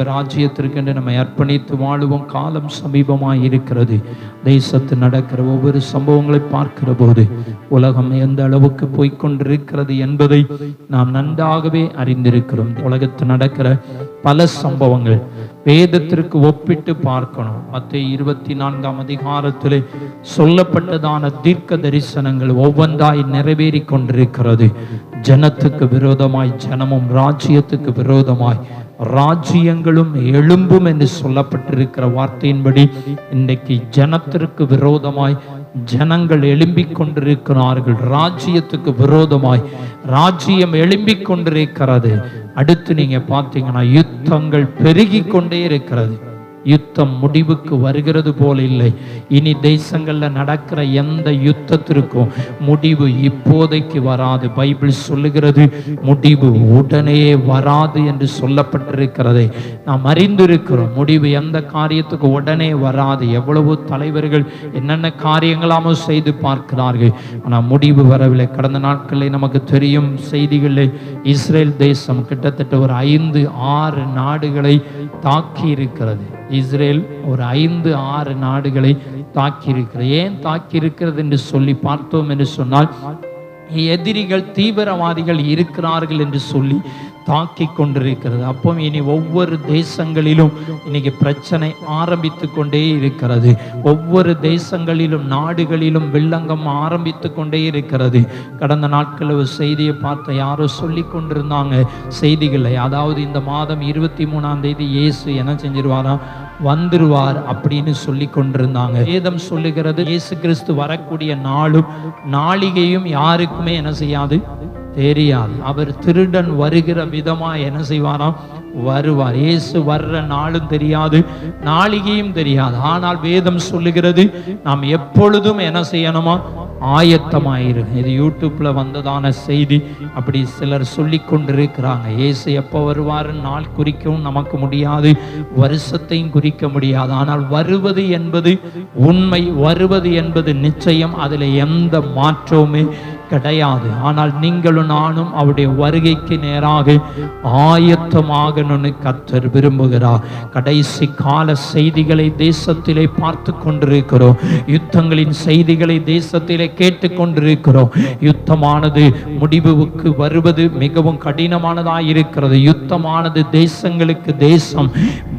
தேவ ராஜ்யத்திற்கென்று நம்மை அர்ப்பணித்து வாழுவோம். காலம் சமீபமாய் இருக்கிறது. தேசத்து நடக்கிற ஒவ்வொரு சம்பவங்களை பார்க்கிற போது உலகம் எந்த அளவுக்கு போய்கொண்டிருக்கிறது என்பதை நாம் நன்றாகவே அறிந்திருக்கிறோம். உலகத்தில் நடக்கிற பல சம்பவங்கள் வேதத்திற்கு ஒப்பிட்டு பார்க்கணும். மற்ற இருபத்தி நான்காம் அதிகாரத்தில் சொல்லப்பட்டதான தீர்க்க தரிசனங்கள் ஒவ்வொன்றாய் நிறைவேறி கொண்டிருக்கிறது. ஜனத்துக்கு விரோதமாய் ஜனமும் ராஜ்யத்துக்கு விரோதமாய் ராஜ்யங்களும் எழும்பும் என்று சொல்லப்பட்டிருக்கிற வார்த்தையின்படி இன்றைக்கு ஜனத்திற்கு விரோதமாய் ஜனங்கள் எழும்பிக் கொண்டிருக்கிறார்கள். ராஜ்யத்துக்கு விரோதமாய் ராஜ்யம் எழும்பிக் கொண்டிருக்கிறது. அடுத்து நீங்க பார்த்தீங்கன்னா யுத்தங்கள் பெருகி கொண்டே இருக்கிறது. யுத்தம் முடிவுக்கு வருகிறது போல இல்லை. இனி தேசங்களில் நடக்கிற எந்த யுத்தத்திற்கும் முடிவு இப்போதைக்கு வராது. பைபிள் சொல்லுகிறது முடிவு உடனே வராது என்று சொல்லப்பட்டிருக்கிறதை நாம் அறிந்திருக்கிறோம். முடிவு எந்த காரியத்துக்கு உடனே வராது. எவ்வளவு தலைவர்கள் என்னென்ன காரியங்களாமோ செய்து பார்க்கிறார்கள். ஆனால் முடிவு வரவில்லை. கடந்த நாட்களில் நமக்கு தெரியும் செய்திகளில் இஸ்ரேல் தேசம் கிட்டத்தட்ட ஒரு ஐந்து ஆறு நாடுகளை தாக்கி இருக்கிறது இஸ்ரேல் ஒரு ஐந்து ஆறு நாடுகளை தாக்கியிருக்கிறது. ஏன் தாக்கி இருக்கிறது என்று சொல்லி பார்த்தோம் என்று சொன்னால் எதிரிகள் தீவிரவாதிகள் இருக்கிறார்கள் என்று சொல்லி தாக்கி கொண்டிருக்கிறது. அப்போ இனி ஒவ்வொரு தேசங்களிலும் இன்னைக்கு பிரச்சனை ஆரம்பித்து கொண்டே இருக்கிறது. ஒவ்வொரு தேசங்களிலும் நாடுகளிலும் வில்லங்கம் ஆரம்பித்து கொண்டே இருக்கிறது. கடந்த நாட்களில் ஒரு செய்தியை பார்த்த யாரோ சொல்லி கொண்டிருந்தாங்க. செய்திகளை அதாவது இந்த மாதம் இருபத்தி மூணாம் தேதி இயேசு என்ன செஞ்சிருவாராம் வந்துருவார் அப்படின்னு சொல்லி கொண்டிருந்தாங்க. வேதம் சொல்லுகிறது இயேசு கிறிஸ்து வரக்கூடிய நாளும் நாளிகையும் யாருக்குமே என்ன செய்யாது? தெரியாது அவர் திருடன் வருகிற விதமா என்ன செய்வாராம்? வருவார். இயேசு வர்ற நாளும் தெரியாது நாளிகையும் தெரியாது. ஆனால் வேதம் சொல்லுகிறது நாம் எப்பொழுதும் என்ன செய்யணுமா? ஆயத்தமாயிரு. இது யூடியூப்ல வந்ததான செய்தி. அப்படி சிலர் சொல்லி கொண்டிருக்கிறாங்க. இயேசு எப்போ வருவாருன்னு நாள் குறிக்கவும் நமக்கு முடியாது வருஷத்தையும் குறிக்க முடியாது. ஆனால் வருவது என்பது உண்மை வருவது என்பது நிச்சயம். அதில் எந்த மாற்றமுமே கிடையாது. ஆனால் நீங்களும் நானும் அவருடைய வருகைக்கு நேராக ஆயத்தமாகணும்னு கத்தர் விரும்புகிறார். கடைசி கால செய்திகளை தேசத்திலே பார்த்து கொண்டிருக்கிறோம். யுத்தங்களின் செய்திகளை தேசத்திலே கேட்டு கொண்டிருக்கிறோம். யுத்தமானது முடிவுக்கு வருவது மிகவும் கடினமானதாக இருக்கிறது. யுத்தமானது தேசங்களுக்கு தேசம்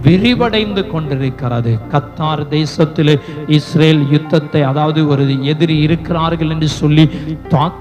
விரிவடைந்து கொண்டிருக்கிறது. கத்தார் தேசத்தில் இஸ்ரேல் யுத்தத்தை அதாவது ஒரு எதிரி இருக்கிறார்கள் என்று சொல்லி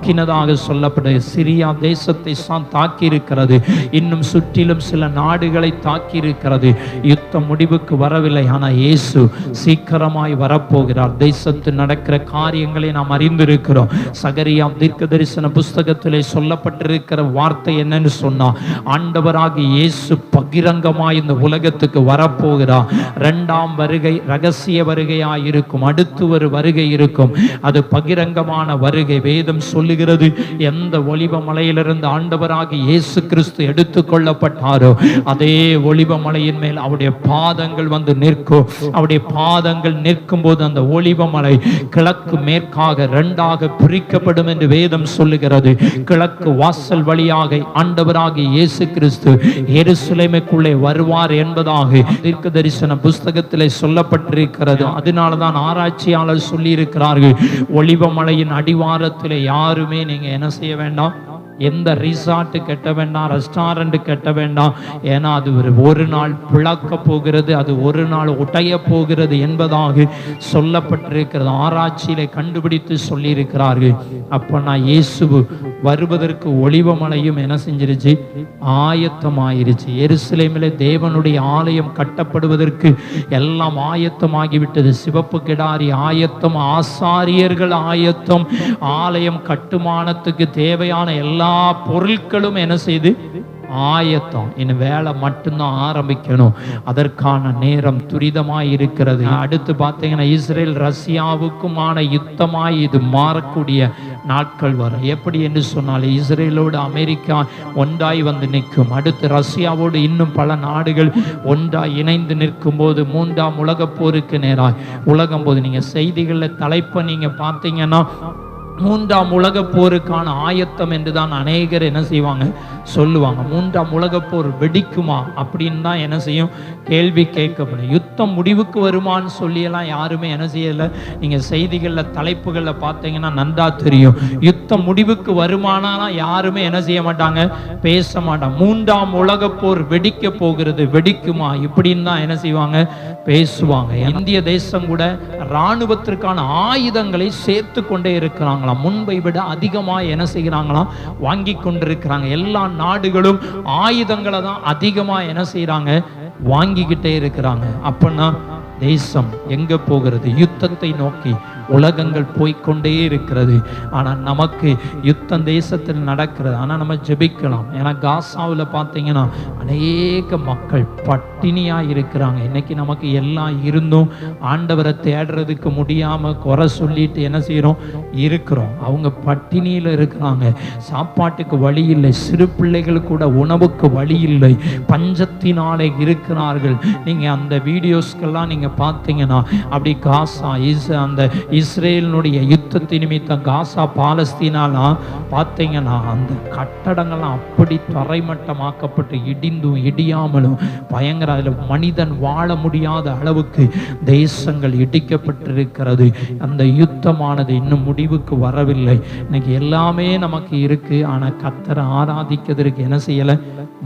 தாக்கினதாக சொல்லப்படுது சிரியா தேசத்தை தான் தாக்கி இருக்கிறது இன்னும் சுற்றிலும் சில நாடுகளை தாக்கி இருக்கிறது யுத்தம் முடிவுக்கு வரவில்லை. ஆனால் இயேசு சீக்கிரமாய் வரப்போகிறார். தேசத்தில் நடக்கிற காரியங்களை நாம் அறிந்திருக்கிறோம். சகரியா தீர்க்க தரிசன புஸ்தகத்திலே சொல்லப்பட்டிருக்கிற வார்த்தை என்னன்னு சொன்னா ஆண்டவராக இயேசு பகிரங்கமாய் இந்த உலகத்துக்கு வரப்போகிறார். இரண்டாம் வருகை ரகசிய வருகையாய் இருக்கும். அடுத்து ஒரு வருகை இருக்கும். அது பகிரங்கமான வருகை. வேதம் சொல்லுகிறது எந்த ஒளிவ மலையிலிருந்து ஆண்டவராகி இயேசு கிறிஸ்து எடுத்து கொள்ளப்பட்டாரோ அதே ஒளிவ மலையின் மேல் அவருடைய பாதங்கள் வந்து நிற்கும். அவருடைய பாதங்கள் நிற்கும் போது அந்த ஒளிவ மலை கிழக்கு மேற்காக ரெண்டாக பிரிக்கப்படும் என்று வேதம் சொல்லுகிறது. கிழக்கு வாசல் வழியாக ஆண்டவராகி இயேசு கிறிஸ்து எருசுலைமைக்குள்ளே வருவார் என்பதாக தீர்க்க தரிசன புஸ்தகத்திலே சொல்லப்பட்டிருக்கிறது. அதனால தான் ஆராய்ச்சியாளர் சொல்லியிருக்கிறார்கள் சொல்லி மலையின் அடிவாரத்தில் யார் யாருமே நீங்க என்ன செய்ய வேண்டாம். எந்த ரிசார்ட் கட்ட வேண்டாம் ரெஸ்டாரண்ட் கட்ட வேண்டாம். ஏன்னா அது ஒரு ஒரு நாள் பிளக்க போகிறது அது ஒரு நாள் உடைய போகிறது என்பதாக சொல்லப்பட்டிருக்கிறது. ஆராய்ச்சியில கண்டுபிடித்து சொல்லியிருக்கிறார்கள். அப்போ நான் இயேசு வருவதற்கு ஒளிவமலையும் என்ன செஞ்சிருச்சு? ஆயத்தமாயிருச்சு. எருசலேமிலே தேவனுடைய ஆலயம் கட்டப்படுவதற்கு எல்லாம் ஆயத்தமாகிவிட்டது. சிவப்பு கிடாரி ஆயத்தம் ஆசாரியர்கள் ஆயத்தம். ஆலயம் கட்டுமானத்துக்கு தேவையான எல்லா பொருட்களும் என்ன செய்து? ஆயத்தம். என் வேலை மட்டும்தான் ஆரம்பிக்கணும். அதற்கான நேரம் துரிதமாய் இருக்கிறது. அடுத்து பார்த்தீங்கன்னா இஸ்ரேல் ரஷ்யாவுக்குமான யுத்தமாய் இது மாறக்கூடிய நாட்கள் வரும் எப்படி என்று சொன்னால் இஸ்ரேலோடு அமெரிக்கா ஒன்றாய் வந்து நிற்கும். அடுத்து ரஷ்யாவோடு இன்னும் பல நாடுகள் ஒன்றாய் இணைந்து நிற்கும் போது மூன்றாம் உலகப் போருக்கு நேராய். உலகம் போது நீங்க செய்திகளில் தலைப்பை நீங்க பார்த்தீங்கன்னா மூன்றாம் உலக போருக்கான ஆயத்தம் என்று தான் அநேகர் என்ன செய்வாங்க? சொல்லுவாங்க. மூன்றாம் உலக போர் வெடிக்குமா? அப்படின்னு தான் என்ன செய்யும்? கேள்வி கேட்கப்படும் யுத்தம் முடிவுக்கு வருமான்னு சொல்லியெல்லாம் யாருமே என்ன செய்யலை. நீங்கள் செய்திகளில் தலைப்புகளில் பார்த்தீங்கன்னா நன்றா தெரியும். யுத்தம் முடிவுக்கு வருமானாலாம் யாருமே என்ன செய்ய மாட்டாங்க? பேச மாட்டாங்க. மூன்றாம் உலக போர் வெடிக்க போகிறது வெடிக்குமா? இப்படின்னு தான் என்ன செய்வாங்க? பேசுவாங்க. இந்திய தேசம் கூட இராணுவத்திற்கான ஆயுதங்களை சேர்த்து கொண்டே இருக்கிறாங்களா? இருக்கிறாங்களாம் முன்பை விட அதிகமாக என்ன செய்கிறாங்களாம் வாங்கி கொண்டிருக்கிறாங்க. எல்லா நாடுகளும் ஆயுதங்களை தான் அதிகமாக என்ன செய்கிறாங்க வாங்கிக்கிட்டே இருக்கிறாங்க. அப்படின்னா தேசம் எங்க போகிறது? யுத்தத்தை நோக்கி உலகங்கள் போய்க்கொண்டே இருக்கிறது. ஆனால் நமக்கு யுத்தம் தேசத்தில் நடக்கிறது. ஆனால் நம்ம ஜெபிக்கலாம். ஏன்னா காசாவில் பார்த்தீங்கன்னா அநேக மக்கள் பட்டினியாக இருக்கிறாங்க. இன்னைக்கு நமக்கு எல்லாம் இருந்தும் ஆண்டவரை தேடுறதுக்கு முடியாமல் குறை சொல்லிட்டு என்ன செய்கிறோம் இருக்கிறோம். அவங்க பட்டினியில் இருக்கிறாங்க. சாப்பாட்டுக்கு வழி இல்லை. சிறு பிள்ளைகள் கூட உணவுக்கு வழி இல்லை. பஞ்சத்தினாலே இருக்கிறார்கள். நீங்கள் அந்த வீடியோஸ்க்கெல்லாம் நீங்கள் பார்த்தீங்கன்னா அப்படி காசா இஸ் அந்த இஸ்ரேலினுடைய யுத்தத்தை நிமித்தம் காசா பாலஸ்தீனாலாம் பார்த்தீங்கன்னா அந்த கட்டடங்கள்லாம் அப்படி தரைமட்டமாக்கப்பட்டு இடிந்தும் இடியாமலும் பயங்கர அதில் மனிதன் வாழ முடியாத அளவுக்கு தேசங்கள் இடிக்கப்பட்டிருக்கிறது. அந்த யுத்தமானது இன்னும் முடிவுக்கு வரவில்லை. இன்னைக்கு எல்லாமே நமக்கு இருக்கு. ஆனால் கத்தரை ஆராதிக்கிறதுக்கு என்ன செய்யலை?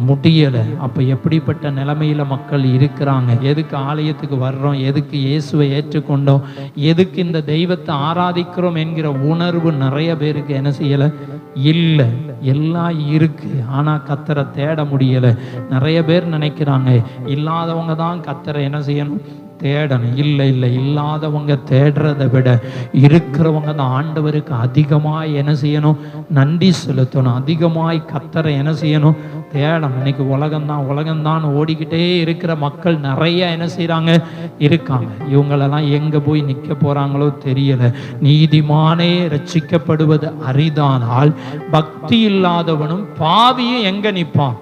முடியலை. அப்போ எப்படிப்பட்ட நிலைமையில் மக்கள் இருக்கிறாங்க? எதுக்கு ஆலயத்துக்கு வர்றோம்? எதுக்கு இயேசுவை ஏற்றுக்கொண்டோம் எதுக்கு இந்த தெய்வத்தை ஆராதிக்கிறோம் என்கிற உணர்வு நிறைய பேருக்கு என்ன செய்யலை? இல்லை. எல்லாம் இருக்கு. ஆனால் கத்தரை தேட முடியலை. நிறைய பேர் நினைக்கிறாங்க இல்லாதவங்க தான் கத்தரை என்ன செய்யணும்? தேடணும். இல்லை இல்லை இல்லாதவங்க தேடுறதை விட இருக்கிறவங்க தான் ஆண்டவருக்கு அதிகமாக என்ன செய்யணும்? நன்றி செலுத்தணும். அதிகமாய் கத்தரை என்ன செய்யணும்? தேடணும். இன்னைக்கு உலகம்தான் உலகம்தான் ஓடிக்கிட்டே இருக்கிற மக்கள் நிறைய என்ன செய்கிறாங்க இருக்காங்க. இவங்களெல்லாம் எங்கே போய் நிற்க போகிறாங்களோ தெரியலை. நீதிமானே ரட்சிக்கப்படுவது அரிதானால் பக்தி இல்லாதவனும் பாவியும் எங்கே நிற்பான்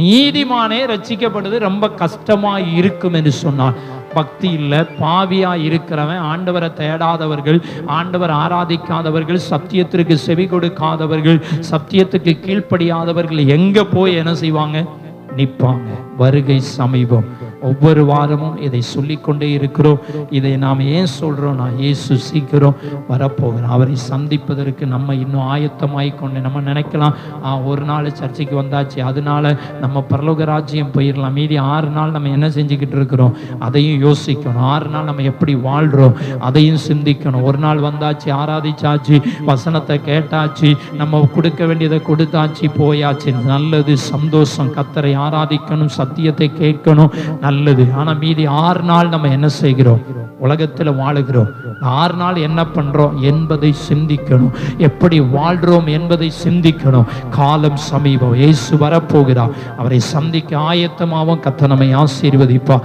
நீதிமானே ரட்சிக்கப்படுவது ரொம்ப கஷ்டமாக இருக்கும் என்று சொன்னான் பக்தி இல்லை பாவியா இருக்கிறவன் ஆண்டவரை தேடாதவர்கள் ஆண்டவர் ஆராதிக்காதவர்கள் சத்தியத்திற்கு செவி கொடுக்காதவர்கள் சத்தியத்துக்கு கீழ்ப்படியாதவர்கள் எங்க போய் என்ன செய்வாங்க? நிற்பாங்க வருகை சமீபம். ஒவ்வொரு வாரமும் இதை சொல்லிக்கொண்டே இருக்கிறோம். இதை நாம் ஏன் சொல்கிறோம் நான் இயேசு சீக்கிரம் வரப்போகிறோம் அவரை சந்திப்பதற்கு நம்ம இன்னும் ஆயத்தமாகி கொண்டு நம்ம நினைக்கலாம். ஒரு நாள் சர்ச்சைக்கு வந்தாச்சு. அதனால நம்ம பரலோக ராஜ்யம் போயிடலாம். மீதி ஆறு நாள் நம்ம என்ன செஞ்சுக்கிட்டு இருக்கிறோம்? அதையும் யோசிக்கணும். ஆறு நாள் நம்ம எப்படி வாழ்கிறோம் அதையும் சிந்திக்கணும். ஒரு நாள் வந்தாச்சு ஆராதிச்சாச்சு வசனத்தை கேட்டாச்சு நம்ம கொடுக்க வேண்டியதை கொடுத்தாச்சு போயாச்சு. நல்லது சந்தோஷம். கத்தரை ஆராதிக்கணும் சத்தியத்தை கேட்கணும். நல்லது. ஆனா மீதி ஆறு நாள் நம்ம என்ன செய்கிறோம்? உலகத்துல வாழுகிறோம். ஆறு நாள் என்ன பண்றோம்? என்பதை சிந்திக்கணும். எப்படி வாழ்றோம் என்பதை சிந்திக்கணும். காலம் சமீபம். இயேசு வரப்போகிறார். அவரை சந்திக்க ஆயத்தமாவும் கத்த நம்மை ஆசீர்வதிப்பா